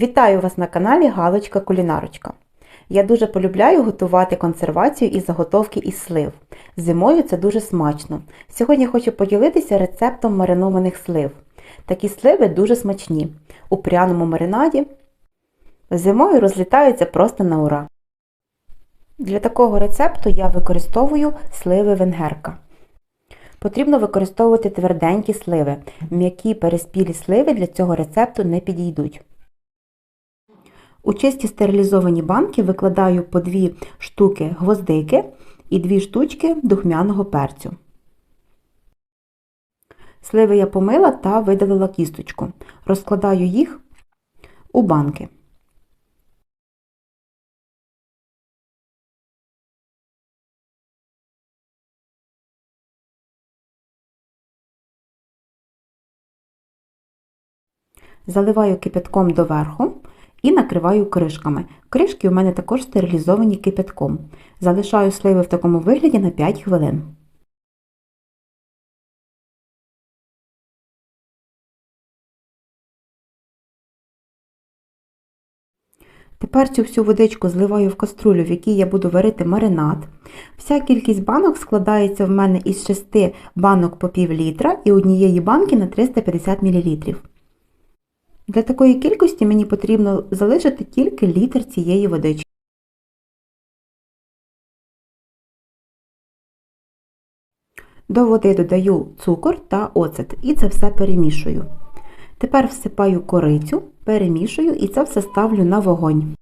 Вітаю вас на каналі Галочка Кулінарочка. Я дуже полюбляю готувати консервацію і заготовки із слив. Зимою це дуже смачно. Сьогодні хочу поділитися рецептом маринованих слив. Такі сливи дуже смачні. У пряному маринаді зимою розлітаються просто на ура. Для такого рецепту я використовую сливи венгерка. Потрібно використовувати тверденькі сливи. М'які переспілі сливи для цього рецепту не підійдуть. У чисті стерилізовані банки викладаю по 2 штуки гвоздики і 2 штучки духмяного перцю. Сливи я помила та видалила кісточку. Розкладаю їх у банки. Заливаю кипятком доверху і накриваю кришками. Кришки у мене також стерилізовані кипятком. Залишаю сливи в такому вигляді на 5 хвилин. Тепер цю всю водичку зливаю в каструлю, в якій я буду варити маринад. Вся кількість банок складається в мене із 6 банок по пів літра і однієї банки на 350 мл. Для такої кількості мені потрібно залишити тільки літр цієї водички. До води додаю цукор та оцет і це все перемішую. Тепер всипаю корицю, перемішую і це все ставлю на вогонь.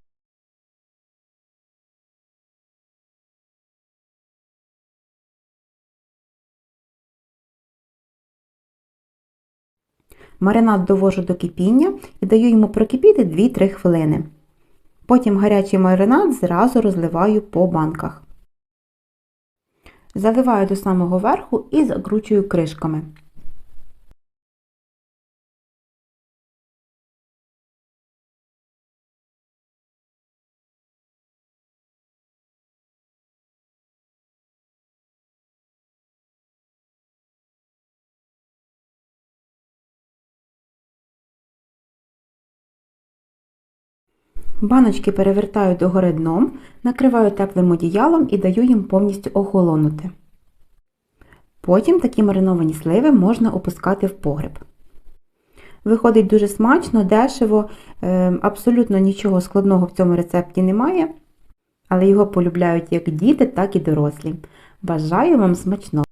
Маринад довожу до кипіння і даю йому прокипіти 2-3 хвилини. Потім гарячий маринад зразу розливаю по банках. Заливаю до самого верху і закручую кришками. Баночки перевертаю догори дном, накриваю теплим одіялом і даю їм повністю охолонути. Потім такі мариновані сливи можна опускати в погреб. Виходить дуже смачно, дешево, абсолютно нічого складного в цьому рецепті немає, але його полюбляють як діти, так і дорослі. Бажаю вам смачного!